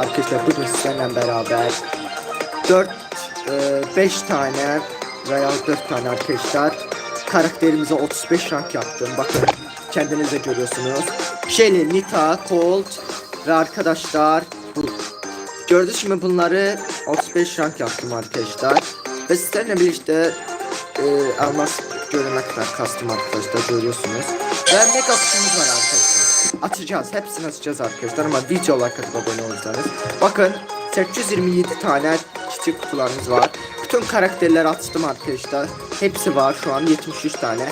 Arkadaşlar bugün sizlerle beraber 4 5 tane veya 4 tane arkadaşlar karakterimize 35 rank yaptım. Bakın kendiniz de görüyorsunuz. Shelly, Nita, Colt ve arkadaşlar bu gördüğünüz gibi bunları 35 rank yaptım arkadaşlar. Ve sizlerle birlikte e, elmas görene kastım arkadaşlar görüyorsunuz. Ve mega kutumuz var arkadaşlar. Açacağız. Hepsini açacağız arkadaşlar ama video like atıp abone olursanız. Bakın 827 tane küçük kutularımız var. Bütün karakterleri açtım arkadaşlar. Hepsi var şu an 73 tane.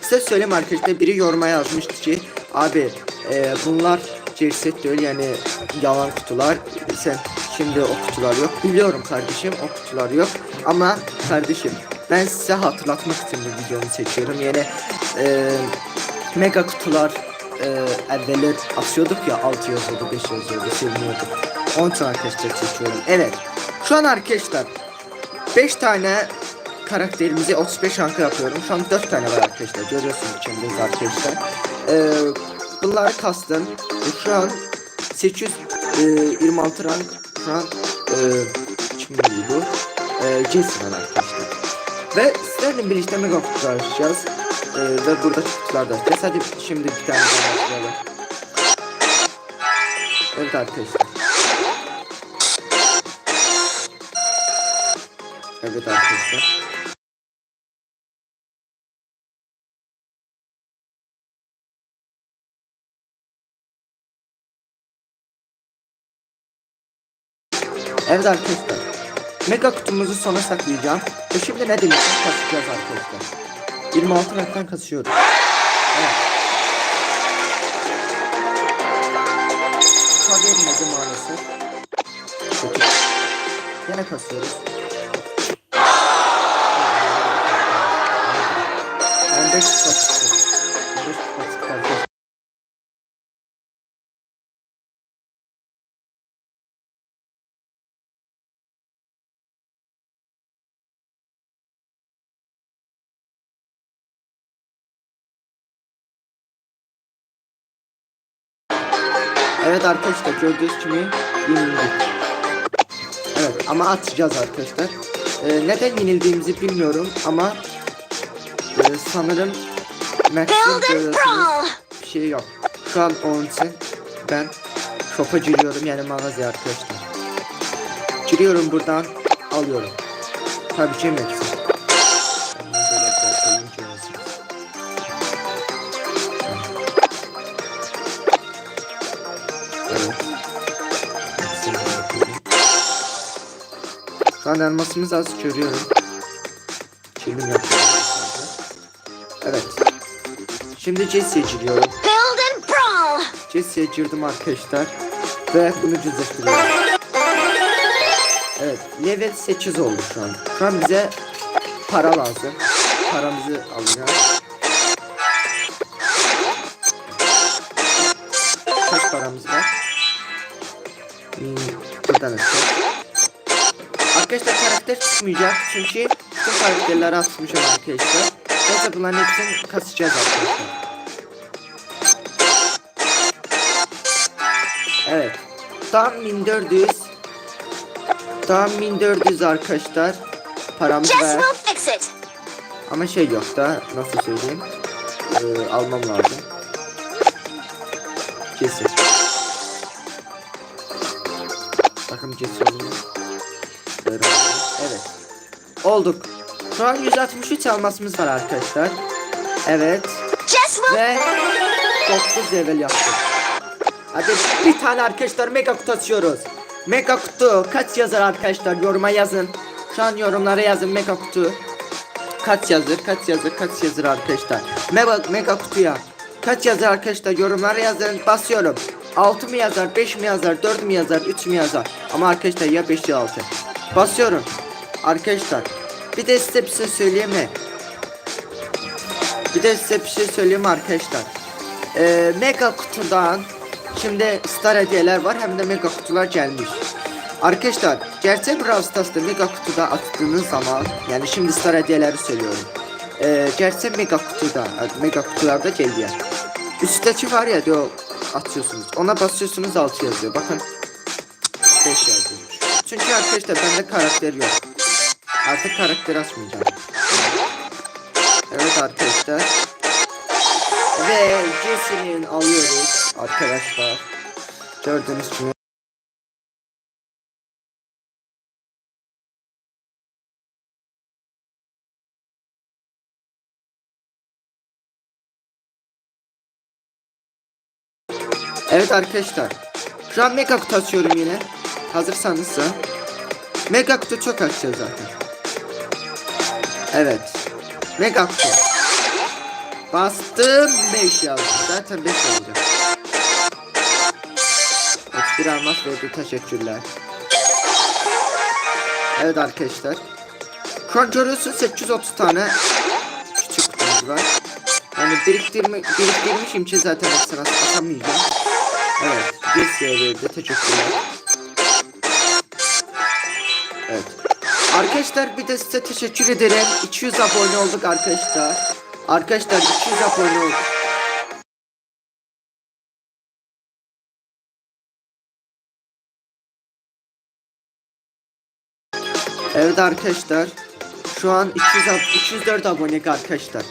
Size söyleyeyim arkadaşlar biri yoruma yazmıştı ki abi e, bunlar cerset değil yani yalan kutular. Sen şimdi o kutular yok. Biliyorum kardeşim o kutular yok. Ama kardeşim ben size hatırlatmak için bu videomu seçiyorum. Yani e, mega kutular e, evveli asıyorduk ya 6 yazıyordu 5 yazıyordu seviniyorduk. Onun için arkadaşlar seçiyorum. Evet. Şu an arkadaşlar 5 tane karakterimizi 35 ranka yapıyorum. Şu an 4 tane var arkadaşlar. Görüyorsunuz kendiniz arkadaşlar. Ee, bunları kastım. E, Şu an 826 rank. Şu an e, kim bu? E, Jason arkadaşlar. Ve sizlerle birlikte mega kutular açacağız. Ee, ve burada kutular da açacağız. Hadi şimdi bir tane daha başlayalım. Evet arkadaşlar. Evet arkadaşlar. Evet arkadaşlar. Mega kutumuzu sona saklayacağım. Ve şimdi ne demiştim kasacağız arkadaşlar. 26 raktan kasıyoruz. Evet. Tabi etmedi maalesef. Kötü. Yine kasıyoruz. Evet arkadaşlar gördüğünüz gibi yenildik. Evet ama atacağız arkadaşlar. Ee, neden yenildiğimizi bilmiyorum ama e, sanırım Max'in görüyorsunuz bir şey yok. Şu an onun için ben shop'a giriyorum yani mağazaya arkadaşlar. Giriyorum buradan alıyorum. Tabii ki Max'in. Şu an elmasımız az görüyorum. Çelim yapıyorum. Evet. Şimdi Jesse'ye giriyorum. Build and brawl. Jesse'ye girdim arkadaşlar. Ve bunu cızlaştırıyorum. Evet. Level 8 oldu şu an. Şu an bize para lazım. Paramızı alacağız. Kaç paramız var? Hmm, buradan açacağız. Arkadaşlar karakter çıkmayacak çünkü bütün karakterleri atmışım arkadaşlar. Neyse bunların hepsini kasacağız arkadaşlar. Evet. Tam 1400. Tam 1400 arkadaşlar. Paramız var. Ama şey yok da nasıl söyleyeyim. Ee, almam lazım. Kesin. Bakın kesin oldu. Evet. Olduk. Şu an 163 almasımız var arkadaşlar. Evet. Ve 9 level yaptık. Hadi bir tane arkadaşlar mega kutu açıyoruz. Mega kutu kaç yazar arkadaşlar yoruma yazın. Şu an yorumlara yazın mega kutu. Kaç yazır kaç yazır kaç yazır arkadaşlar. Mega, mega kutuya. Kaç yazar arkadaşlar yorumlara yazın basıyorum. 6 mı yazar 5 mi yazar 4 mü yazar 3 mü yazar. Ama arkadaşlar ya 5 ya 6. Basıyorum. Arkadaşlar. Bir de size bir şey söyleyeyim mi? Bir de size bir şey söyleyeyim arkadaşlar. Ee, mega kutudan şimdi star hediyeler var hem de mega kutular gelmiş. Arkadaşlar gerçek Brawl Stars'ta mega kutuda attığınız zaman yani şimdi star hediyeleri söylüyorum. Ee, gerçek mega kutuda mega kutularda geliyor. Üstteki var ya diyor atıyorsunuz. Ona basıyorsunuz altı yazıyor. Bakın 5 yazdım. Çünkü arkadaşlar bende karakter yok. Artık karakter açmayacağım. Evet arkadaşlar. Ve Jesse'nin alıyoruz arkadaşlar. Gördüğünüz gibi. Evet arkadaşlar. Şu an mega kutu açıyorum yine. Hazırsanız da. Mega kutu çok açacağız zaten. Evet. Mega kutu. Bastım 5 yazdı. Zaten 5 olacak. 31 almaz verdi teşekkürler. Evet arkadaşlar. Şu an görüyorsunuz 830 tane küçük kutumuz var. Yani biriktirme, biriktirmişim ki zaten hepsini atamayacağım. Evet. Bir seride teşekkürler. Arkadaşlar bir de size teşekkür ederim. 200 abone olduk arkadaşlar. Arkadaşlar 200 abone olduk. Evet arkadaşlar. Şu an 200 ab- 204 abonelik arkadaşlar.